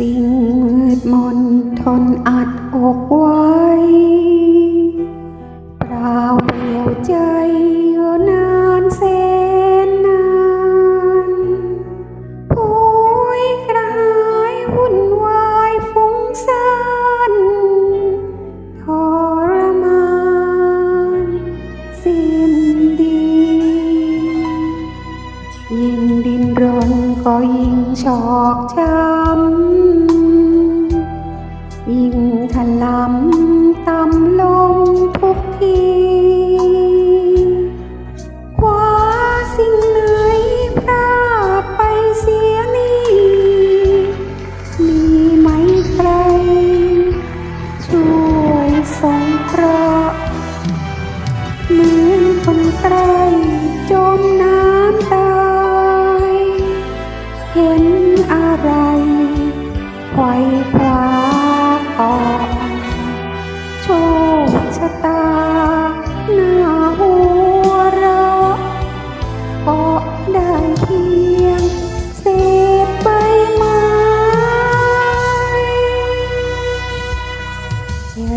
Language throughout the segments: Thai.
สิ่งมืดมนทนอัดอกไว้ปราวเปลี่ยวใจนานแสนนานผู้ยกระายวุ่นวายฟุ้งซ่านทรมานสิ้นดียิ่งดินรนก็ยิ่งชอกช้ำ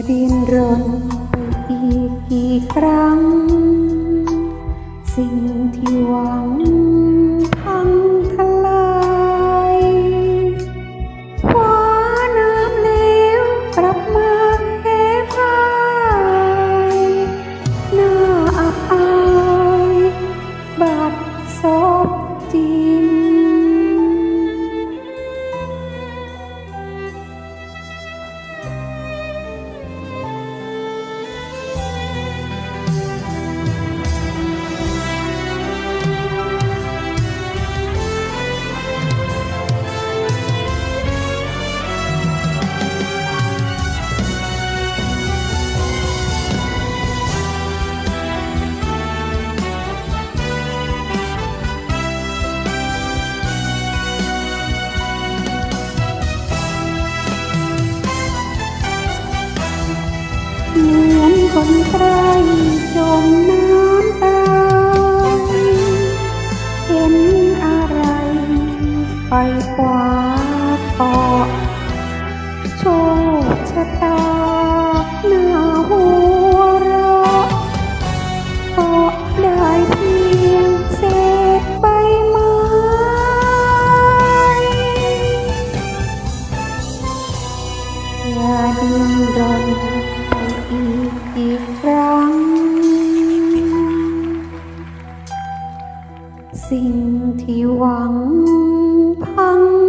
ดินรนอีกกี่ครั้ง สิ่งที่หวัง คนใกล้จมน้ ที่หวังพัง